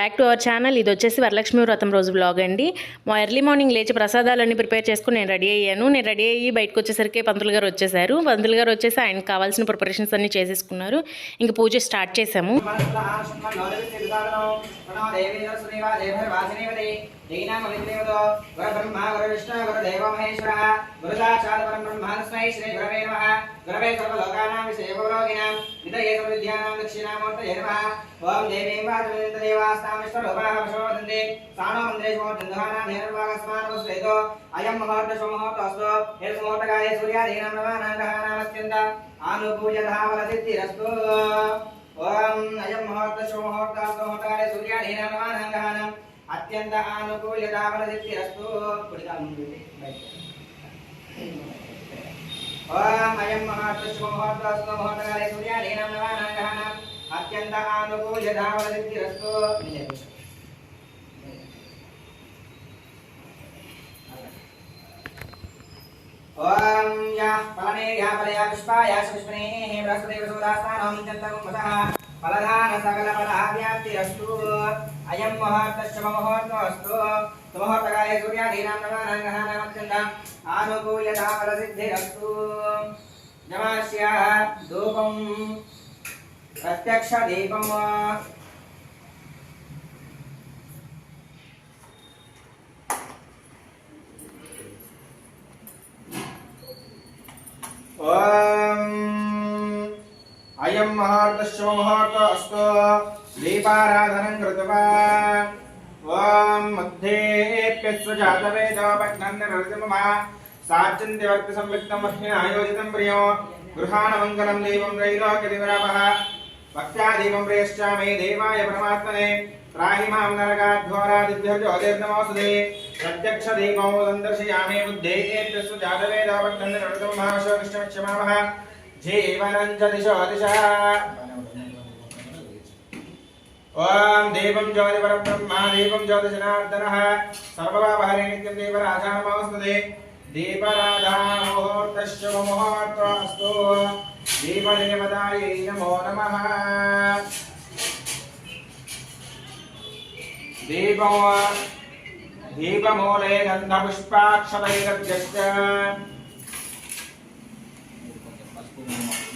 Back to our channel. ఇది వచ్చేసి వరలక్ష్మి వ్రతం రోజు బ్లాగ్ అండి. మా ఎర్లీ మార్నింగ్ లేచి ప్రసాదాలన్నీ ప్రిపేర్ చేసుకుని నేను రెడీ అయ్యాను. నేను రెడీ అయ్యి బయటకు వచ్చేసరికి పంతులు గారు వచ్చేసారు. పంతులు గారు వచ్చేసి ఆయనకు కావాల్సిన ప్రిపరేషన్స్ అన్నీ చేసేసుకున్నారు. ఇంక పూజ స్టార్ట్ చేసాము ఓం దేవీం వాచదేవాస్తామిష్టరూపాహర్షోదంతే సానో మంత్రేషోర్ధంధానాధేనర్వాగస్మానవస్వేదో అయం ముహూర్త శుభముహూర్తోస్తు యస్ముహూర్తకాలే సూర్యాధీనం నవానాంగహానామత్యంత ఆనుకూల్యధావలసిద్ధిరస్తు ఓం అయం ముహూర్త శుభముహూర్తోస్తు ముహూర్తకాలే సూర్యాధీనం నవానాంగహానం అత్యంత ఆనుకూల్యధావలసిద్ధిరస్తు కుడికాలు ముందు బయట. ఓం అయం ముహూర్త శుభముహూర్తోస్తు సూర్యాధీనం నవానాంగహానం అత్యంత ఆనుకూల్యధావలసిద్ధిరస్తు ఓం యా ఫలనే యా ఫలయా పుష్పాయ పుష్పనేః బృహస్పతి సోదాస్థానం సకల ఫలావ్యాప్తిరస్తు అయం ముహూర్త శుభ ముహూర్తోస్తు సుముహూర్తకాలే సూర్యాధీనాం నవానాంగహానామత్యంత ఆనుకూల్యతా ఫలసిద్ధిరస్తు నమస్య ధూపం ప్రత్యక్ష దీపం ఓం अयं महार्तश्च महार्त अस्तु। दीपाराधनं कृत्वा ॐ मध्येऽप्यस्व जातवेदपठनन्नरतिममा साच्यन्त्यवर्तिसंविक्तं वह्निन आयोजितं प्रियो। गृहाणमङ्गलं देवं रैलोक्यदिवरापः भक्त्या देवं प्रेयश्चामे देवाय परमात्मने। त्राहि माँ नरकाद्घोरादिभ्यर्जोतिर्नमोऽस्तुते प्रत्यक्ष देवो सन्दर्शयामे बुद्धेऽप्यस्व जातवेदपठनन्नरतिममा शोकृष्णमक्षमामः जीवनञ्जनिशो दिशा ॐ देवं ज्योतिपरब्रह्मा देवं ज्योतिजनार्दनः सर्वभावहरे नित्यं देवराधानमावस्तुते। दीपराधामुहूर्तश्च मुहूर्तोऽस्तु। दीपदेवतायै नमो नमः। दीपमो दीपमूले गन्धपुष्पाक्षरैरभ्यश्च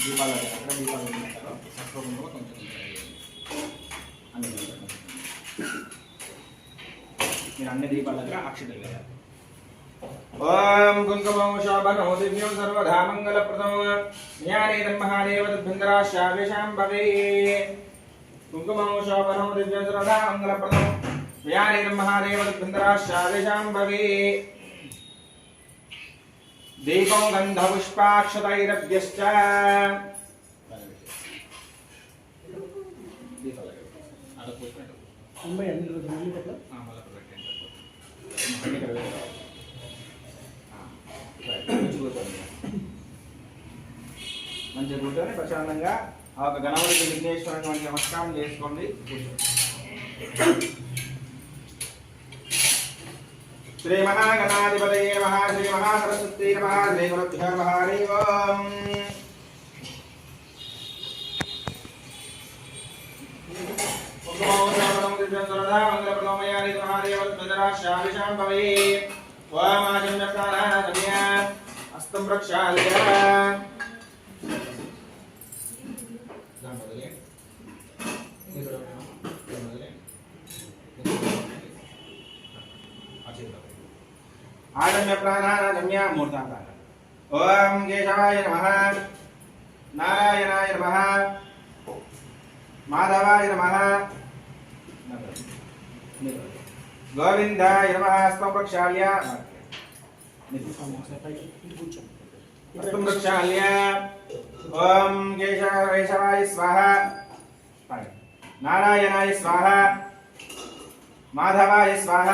దీపాలు అక్కడ దీపాలు పెట్టారు. పసుపు కొంచెం అన్ని మీరు అన్ని దీపాల దగ్గర అక్షతలు వేయాలి. ఓం కుంకుమం దివ్యం సర్వధామంగళప్రదం జ్ఞానేదం మహాదేవ తద్భిందరాశావేషాం భవే. కుంకుమం దివ్యం సర్వధామంగళప్రదం జ్ఞానేదం మహాదేవ తద్భిందరాశావేషాం భవే. దీపం గంధపుష్పాక్షతైరభ్యశ్చ మంచిగా కూర్చొని ప్రశాంతంగా. ఆ యొక్క గణపతి విఘ్నేశ్వరుని నమస్కారం చేసుకోండి. శ్రీ మహాగణాధిపతయే నమః శ్రీ మహాసరస్వతీ నమః శ్రీ గురుభ్యో నమః హరి ఓం. హస్తం ఆగమ్య ప్రాణానాగమ్య మూర్తాంత ఓం కేశవాయ నమ నారాయణాయ నమ మాధవాయ నమ గోవిందాయ నమ హస్తం ప్రక్షాళ్య ఓం కేశవాయ స్వాహ నారాయణాయ స్వాహ మాధవాయ స్వాహ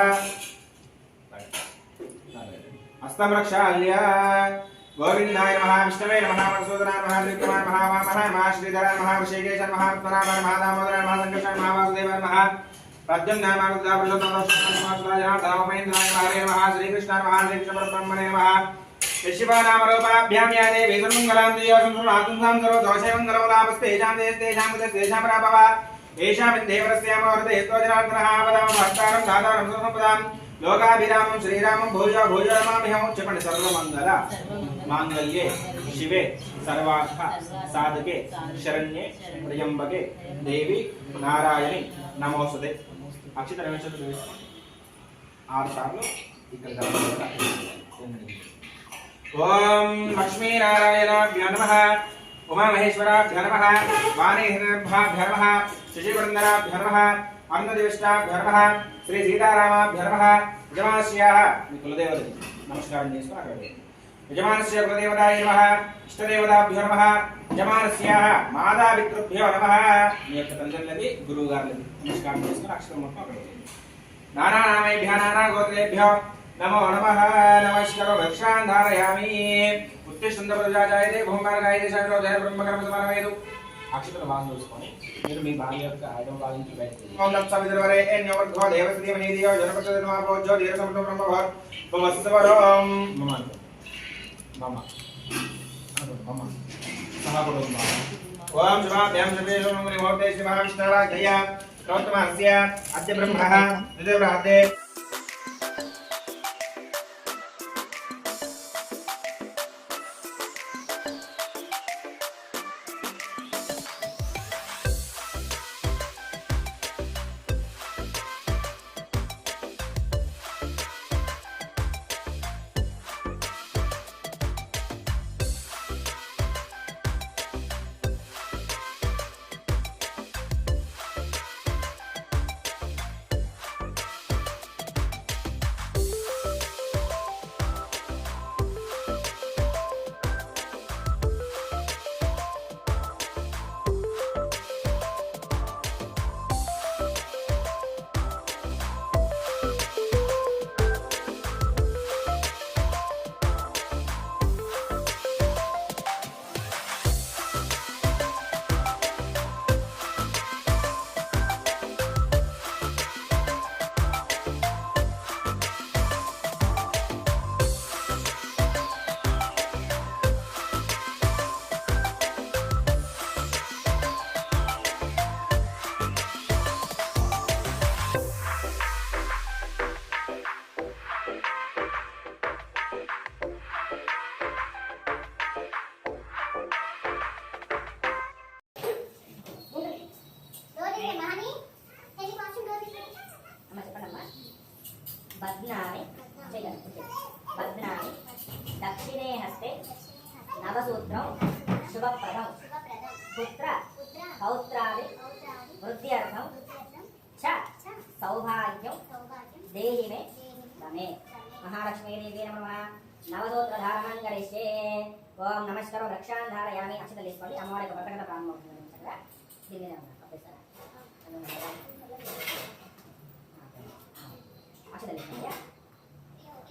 हस्तमक्षाल्य गोविन्दाय नमः, विष्णवे नमः मधुसूदनाय नमः त्रिपुराय नमः, वामनाय नमः, श्रीधराय नमः, ऋषिकेश नमः परामर प्रद्युम्नाय नमः रुद्राय पुरुषोत्तमाय नमः सुराय नमः दामोमेन्द्राय नमः हरे नमः श्रीकृष्णाय नमः सर्व दोषेवं सर्वलाभस्ते येषां देशतेषां कृतेषां प्राभव येषां देवरस्याम वर्धयेत्वजनार्दनः भक्तारं, दातारं सर्वसम्पदाम् లోకాభిరామం శ్రీరామం భోజ భోజనమామిహం చెప్పండి సర్వమంగళ మాంగళ్యే శివే సర్వార్థ సాధకే శరణ్యే ప్రియంబకే దేవి నారాయణి నమోస్తుతే అక్షిత నిమిషాలు వేసుకోండి ఆరు సార్లు ఇక్కడ గమనించాలి. ఓం లక్ష్మీనారాయణాభ్యో నమ ఉమామహేశ్వరాభ్యో నమ వాణీహిర్భాభ్యో నమ శశివృందరాభ్యో నమ అరుణదివిష్టాభ్యో శ్రీ సీతారామాభ్యర్మ యజమానస్య. మీ కులదేవతకి నమస్కారం చేసుకుని అక్కడ యజమానస్య కులదేవతాయ నమ. ఇష్టదేవతాభ్యో నమ యజమానస్య. మాతాపితృభ్యో నమ. మీ యొక్క తల్లిదండ్రులకి గురువు గారులకి నమస్కారం చేసుకుని అక్షరం మొత్తం అక్కడ వేయండి. నానానామేభ్యः నానాగోత్రేభ్యో నమో నమ. నమస్కరో భక్షాన్ ధారయామి ఉత్తిష్టందపదజాయతే భూమార్గాయతే శంకరో జయ బ్రహ్మకర్మ సమరవేదు అక్షతలు బాగా చూసుకొని మీరు మీ భార్య యొక్క ఐదవ బయటకు ఓం దత్త విదురవరే ఎన్యవర్ధో దేవస్థితి మహీదియో జనపచ్చదనమాపోజ్యో ధీరసముద్ర బ్రహ్మభవ భవస్సవరోం మమ బద్నామి చేయండి బద్నామి దక్షిణే హస్తే నవసూత్రం శుభప్రదం. పుత్ర పౌత్రాది వృద్ధ్యర్థం చ సౌభాగ్యం దేహి మే నమే మహాలక్ష్మీదేవి నమ. నవసూత్రధారణం గరిష్యే ఓం నమస్కారం రక్షాన్ ధారయామి అక్షతలు తీసుకోండి అమ్మవారి వ్రతకథ ప్రారంభమవుతుంది. చక్కగా. దీని మీద పంపిస్తారా అక్షతలు తీసుకోండి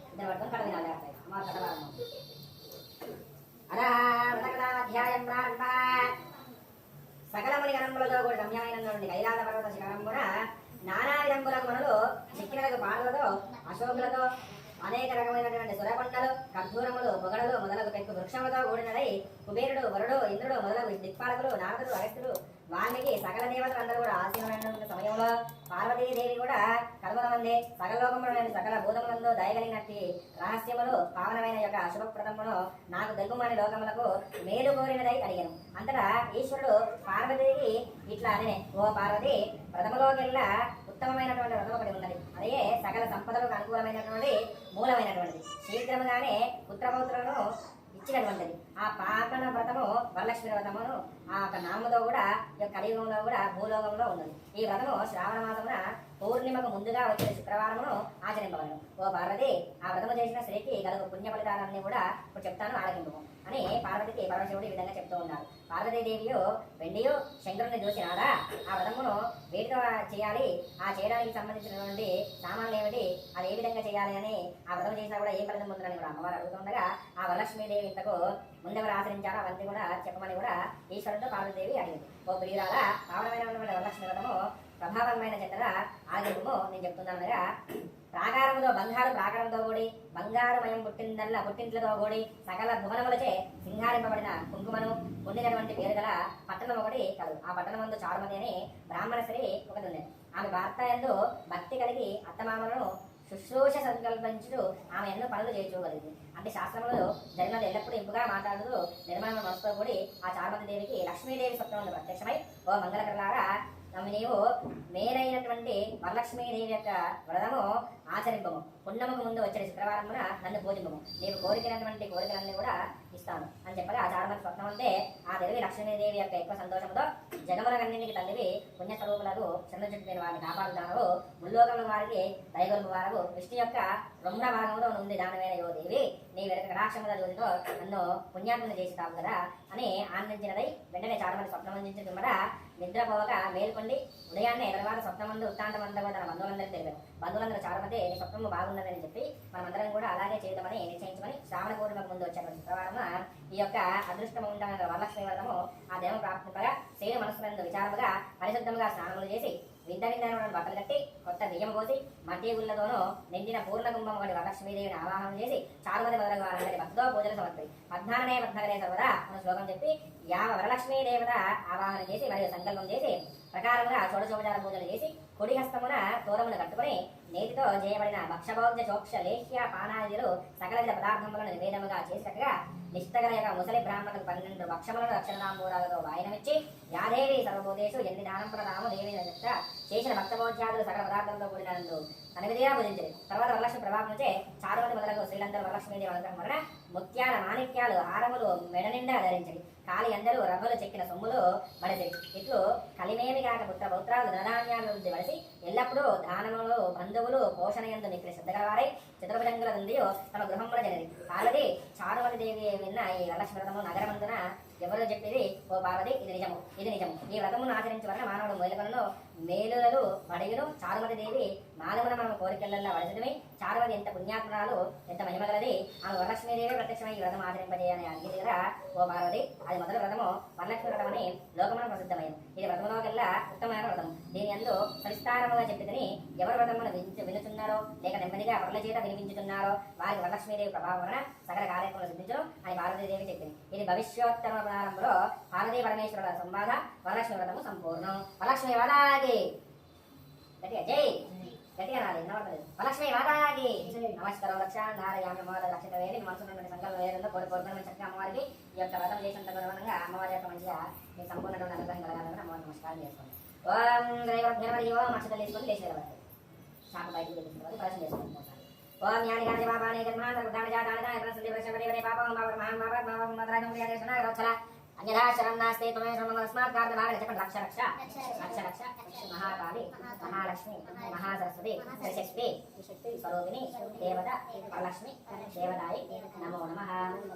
ఇద్దరు పట్టుకొని కథ వినాలి జాగ్రత్తగా అమ్మవారి కథ ప్రారంభమవుతుంది ప్రారంభ. సకల గణములతో కూడా రమ్యమైనటువంటి కైలాస పర్వత శిఖరమున నానా విధంబుల మనలు చిక్కినలకు పాటలతో అశోకులతో అనేక రకమైనటువంటి సురకొండలు కర్పూరములు పొగడలు మొదలగు పెక్కు వృక్షములతో కూడినదై కుబేరుడు వరుడు ఇంద్రుడు మొదలగు దిక్పాలకులు నారదుడు అగస్త్యుడు వాల్మీకి సకల దేవతలు అందరూ కూడా ఆసీనమైనటువంటి సమయంలో పార్వతీదేవి కూడా కర్మలమందే సకల లోకములైన సకల భూతములందు దయగలిగినట్టి రహస్యములు పావనమైన యొక్క శుభప్రదమును నాకు తెలుగుమని లోకములకు మేలు కోరినదై అడిగాను. అంతటా ఈశ్వరుడు పార్వతీకి ఇట్లా అనే ఓ పార్వతి ప్రథమలోకెల్లా ఉత్తమమైనటువంటి వ్రతం ఒకటి ఉన్నది. అదే సకల సంపదలకు అనుకూలమైనటువంటి మూలమైనటువంటిది. శీఘ్రముగానే పుత్రపౌత్రులను ఇచ్చినటువంటిది. ఆ పాపన వ్రతము వరలక్ష్మి వ్రతమును ఆ యొక్క నామతో కూడా ఈ యొక్క కలియుగంలో కూడా భూలోకంలో ఉన్నది. ఈ వ్రతము శ్రావణ మాసమున పౌర్ణిమకు ముందుగా వచ్చే శుక్రవారమును ఆచరింపగలను ఓ పార్వతి ఆ వ్రతము చేసిన స్త్రీకి కలుగు పుణ్య ఫలితాలన్నీ కూడా ఇప్పుడు చెప్తాను ఆలకింపు అని పార్వతికి పరమశివుడు ఈ విధంగా చెప్తూ ఉన్నారు. పార్వతీదేవియు వెండియు శంకరుని చూసినారా ఆ వ్రతమును వేటితో చేయాలి ఆ చేయడానికి సంబంధించినటువంటి సామాన్లు ఏమిటి అది ఏ విధంగా చేయాలి అని ఆ వ్రతం చేసినా కూడా ఏం ఫలితం పొందాలని కూడా అమ్మవారు అడుగుతుండగా ఆ వరలక్ష్మీదేవి ఇంతకు ముందెవరు ఆచరించారో అవన్నీ కూడా చెప్పమని కూడా ఈశ్వరుడితో పార్వతీదేవి అడిగింది. ఓ ప్రియురాల పావనమైనటువంటి వరలక్ష్మి వ్రతము ప్రభావమైన చెందిన ఆలయము నేను చెప్తున్నాను కదా. ప్రాకారములో బంగారు ప్రాకారంతో కూడి బంగారుమయం పుట్టిందల్ల పుట్టింట్లతో కూడి సకల భువనములచే సింగారింపబడిన కుంకుమను పొందినటువంటి పేరు గల పట్టణం ఒకటి కలదు ఆ పట్టణం ముందు చారుమతి అని బ్రాహ్మణ స్త్రీ ఒకటి ఉంది ఆమె భర్త ఎందు భక్తి కలిగి అత్తమామలను శుశ్రూష సంకల్పించుడు ఆమె ఎన్నో పనులు చేయించుకోగలిగింది. అంటే శాస్త్రములు జరిగినది ఎల్లప్పుడూ ఇంపుగా మాట్లాడుతూ నిర్మాణ మనసుతో కూడి ఆ చారుమతి దేవికి లక్ష్మీదేవి స్వప్నంలో ప్రత్యక్షమై. ఓ మంగళకరలారా నమ్మి నీవు మేలైనటువంటి వరలక్ష్మీదేవి యొక్క వ్రతము ఆచరింపము. పున్నముకు ముందు వచ్చే శుక్రవారమున నన్ను పూజింపము. నీవు కోరికైనటువంటి కోరికలన్నీ కూడా ఇస్తాను. అని చెప్పగా ఆ చారుమతి స్వప్నం అంటే ఆ దేవి లక్ష్మీదేవి యొక్క ఎక్కువ సంతోషంతో జగములకన్నింటికి తల్లివి పుణ్యస్వరూపులకు చంద్రచుట్టిన వారిని కాపాడుదానవు ముల్లోకముల వారికి దయగొలుపు వారు విష్ణు యొక్క రుమ్ర భాగంలో ఉంది దానమైన యో దేవి నీ వెనక కటాక్షముల జ్యోతితో నన్ను పుణ్యాత్మని చేసి తావు కదా అని ఆనందించినదై వెంటనే చారుమతి స్వప్నం అందించిన పిమ్మట నిద్రపోవగా మేల్కొండి ఉదయాన్నే తర్వాత స్వప్నమందు వృత్తాంతమంతా తన బంధువులందరికీ తెలిపారు. బంధువులందరూ చారుమతి స్వప్నము బాగున్నదని చెప్పి మనమందరం కూడా అలాగే చేయడమని నిశ్చయించమని శ్రావణ పూర్ణిమకు ముందు వచ్చారు. శుక్రవారం ఈ యొక్క అదృష్టము ఉండాలని వరలక్ష్మి వ్రతము ఆ దేవం ప్రాప్తింపగా శ్రీను మనస్సునందు విచారముగా పరిశుద్ధముగా స్నానములు చేసి వింత వింతైన బట్టలు కట్టి కొత్త బియ్యం పోసి మట్టి గుళ్ళతోనూ నిండిన పూర్ణ కుంభం వంటి వరలక్ష్మీదేవిని ఆవాహనం చేసి చారుమతి మొదలగు వారందరి భక్తితో పూజలు సమర్పి పద్నాలుగే పద్నాలుగే సర్వదా అన్న శ్లోకం చెప్పి యావ వరలక్ష్మీ దేవత ఆవాహన చేసి మరియు సంకల్పం చేసి ప్రకారముగా షోడశోపచార పూజలు చేసి కుడి హస్తమున తోరమును కట్టుకుని నేతితో చేయబడిన భక్షభోగ్య చోక్ష లేహ్య పానాదిలు సకల విధ పదార్థములను నివేదముగా చేసినట్టుగా నిష్టగల యొక్క ముసలి బ్రాహ్మణులకు పన్నెండు భక్షములను అక్షరనామూరాలతో వాయనమిచ్చి యాదేవి సర్వభూతేషు ఎన్ని దానం ప్రదాము దేవి చెప్త చేసిన భక్తభోజ్యాదులు సకల పదార్థంతో కూడినందు తనవిధిగా పూజించింది తర్వాత వరలక్ష్మి ప్రభావం నుంచే చారుమతి మొదలకు శ్రీలందరూ వరలక్ష్మీదేవి అనుగ్రహం వలన ముత్యాల మాణిక్యాలు హారములు మెడ నిండా ధరించింది కాలి అందరూ రవ్వలు చెక్కిన సొమ్ములు బడిసి ఇట్లు కలిమేమి కాక పుత్ర పౌత్రాలు ధనధాన్యాల నుంచి బడిసి ఎల్లప్పుడూ దానములు బంధువులు పోషణ ఎందు నిక్రి శ్రద్ధగలవారై చిత్రభుజంగుల నుండియో తమ గృహంలో జరిగింది పార్వతి చారుమతి దేవి విన్న ఈ వరలక్ష్మి వ్రతము నగరమందున ఎవరు చెప్పేది ఓ పార్వతి ఇది నిజము ఇది నిజము. ఈ వ్రతమును ఆచరించి వలన మానవుడు మొదలుకొనను మేలులను మడియును చారుమతి దేవి మానవున మన కోరికలలో వలసిదమై చారుమతి ఎంత పుణ్యాత్మరాలు ఎంత మహిమగలది ఆమె వరలక్ష్మీదేవి ప్రత్యక్షమై ఈ వ్రతం ఆచరింపజేయని అడిగింది దగ్గర ఓ పార్వతి. అది మొదటి వ్రతము. వరలక్ష్మి వ్రతం అని లోకమున ప్రసిద్ధమైనది. ఇది వ్రతంలో కల్లా ఉత్తమమైన వ్రతం. దీని అందు సవిస్తారముగా చెప్పితని ఎవరు వ్రతమును వించు వినుచున్నారో లేక నెమ్మదిగా వరల చేత వినిపించుతున్నారో వారికి వరలక్ష్మీదేవి ప్రభావం వలన సకల కార్యక్రమాలు సిద్ధించడం అని పార్వతీదేవి చెప్పింది ఇది భవిష్యోత్తమ ప్రారంభంలో పార్వతీ పరమేశ్వరుల సంవాద వరలక్ష్మి వ్రతము సంపూర్ణం. వరలక్ష్మి వాదాగి గట్టిగా జై గట్టిగా వినబడలేదు నమస్కారం లక్ష నారాయణ అమ్మవారి లక్షిత వేది మనసు నుండి సంకల్పం వేదంలో కోరి కోరుకుని చక్కగా అమ్మవారికి ఈ యొక్క వ్రతం చేసినంత గుణంగా అమ్మవారి యొక్క మంచిగా మీ సంపూర్ణమైన అనుగ్రహం కలగాలని అమ్మవారి నమస్కారం చేసుకోండి ఓం గ్రైవ ఓం అక్షతలు తీసుకొని లేచి నిలబడతాయి శాఖ బయటికి ఓం బాబాని జాతాని దాని ప్రసంది వరే పాపం బాబర్ మహాన్ బాబర్ బాబం మదరాజం ప్రియాదే సునా గరోచల అన్యదా శరణం నాస్తే త్వమే శరణం అస్మాత్ కార్య భాగ చెప్పండి రక్ష రక్ష రక్ష రక్ష మహాకాళి మహాలక్ష్మి మహాసరస్వతి శక్తి స్వరూపిణి దేవత వరలక్ష్మి దేవదాయి నమో నమః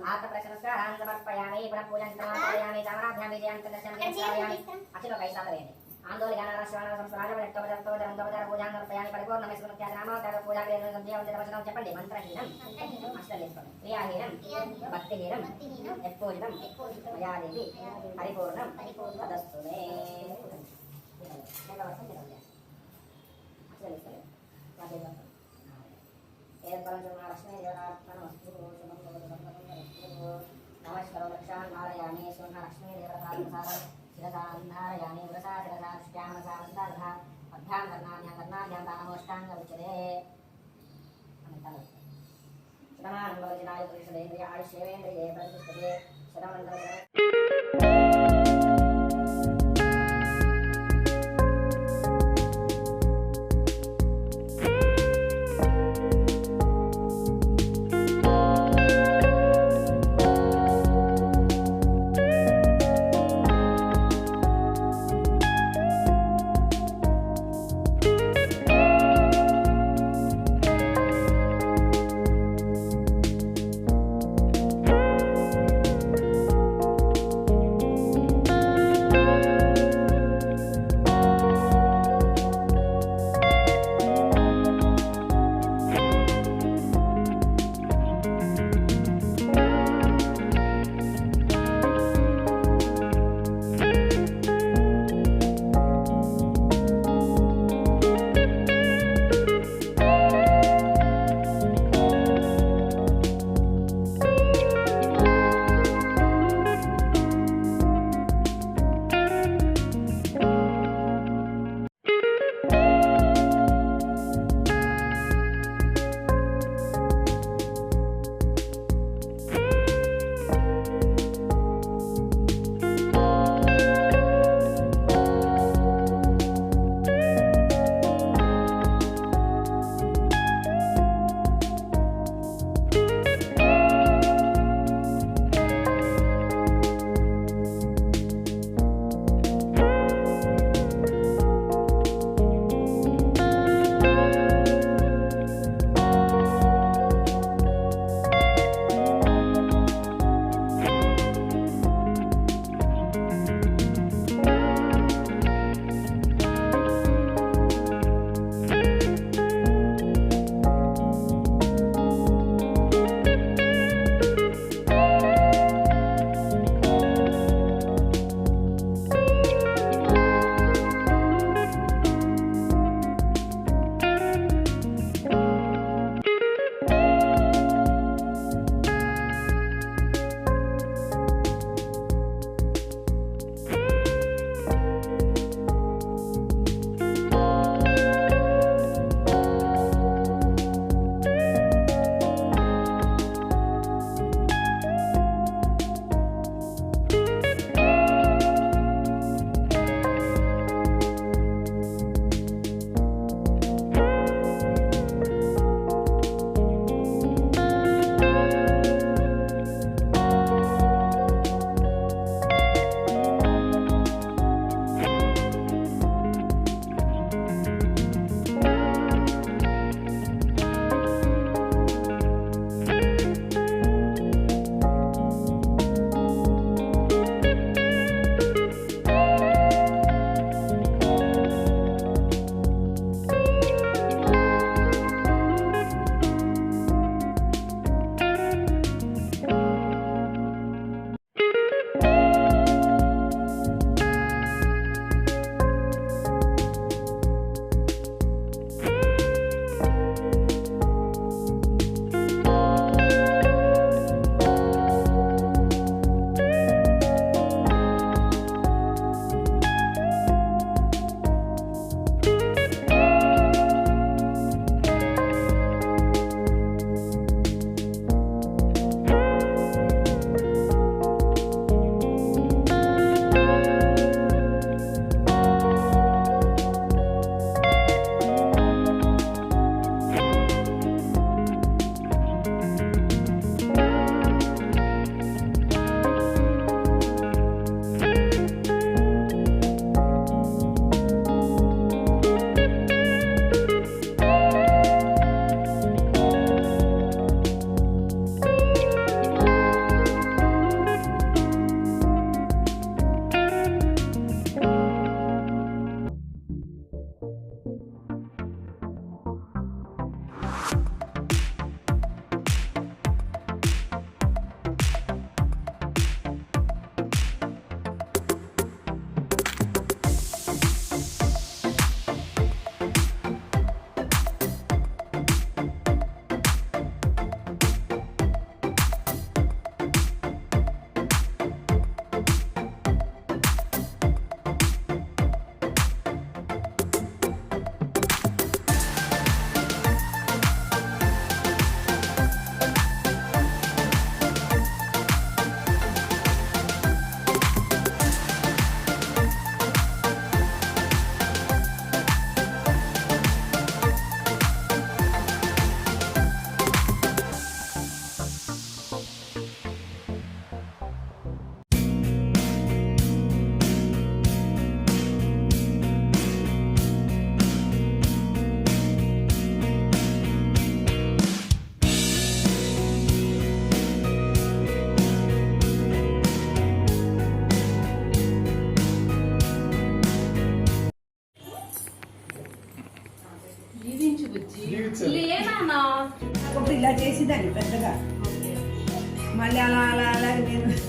ఆత్మ ప్రశంసారాన్ సమర్పయామి పునః పూజం సమర్పయామి చామరాభ్యాం విజయాంత దర్శనం అఖిల కైసాల వేయండి చెప్పండి మంత్రహీనం అష్టలేసుకోండి క్రియాహీనం భక్తిహీనం యత్పూజితం మయాదేవి పరిపూర్ణం తదస్తునే నమస్కారం లక్షాన్ నారాయణే సున్న లక్ష్మీ దేవత अष्टाङ्गसारन्तार्घा मध्यां कर्णाभ्यां कर्णाभ्यां दानवष्टाङ्गमुच्यते शतमानं भवति नायपुरुषदेन्द्रिय आयुष्येन्द्रिये प्रतिष्ठते शतमन्तरं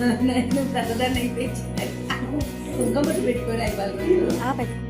నేను నేను పెద్దదాన్ని అయిపోయి కుంకమటి పెట్టుకోలేదు వాళ్ళు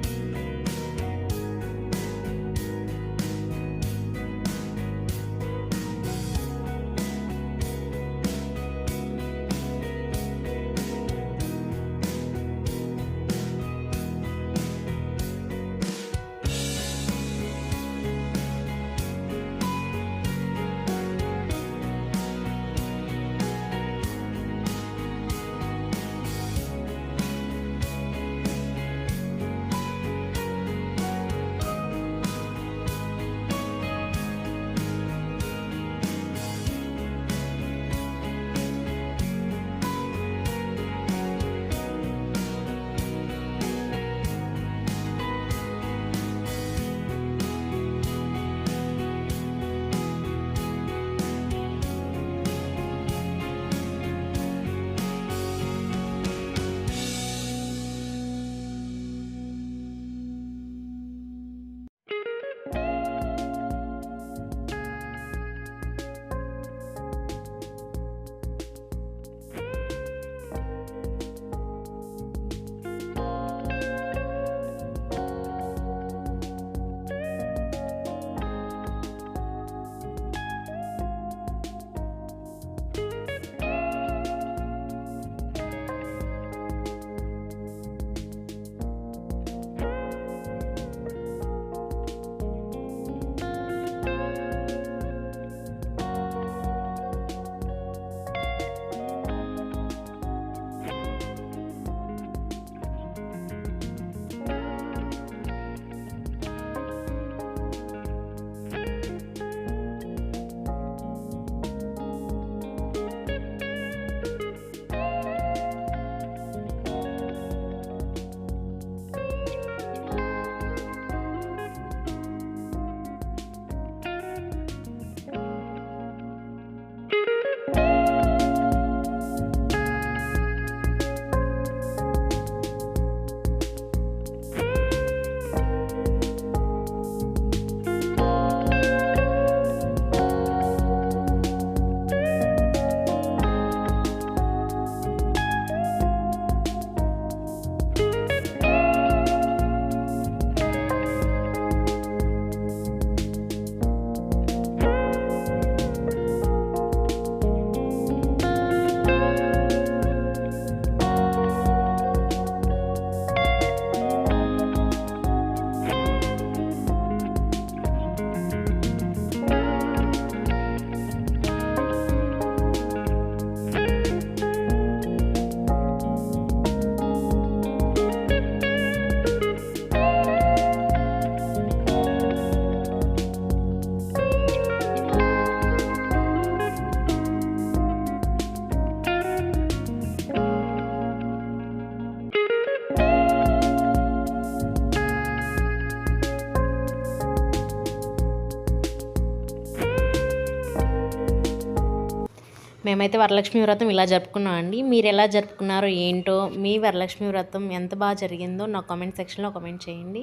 మేమైతే వరలక్ష్మి వ్రతం ఇలా జరుపుకున్నాం అండి. మీరు ఎలా జరుపుకున్నారో ఏంటో మీ వరలక్ష్మి వ్రతం ఎంత బాగా జరిగిందో నా కామెంట్ సెక్షన్లో కామెంట్ చేయండి.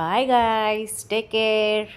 Bye guys take care.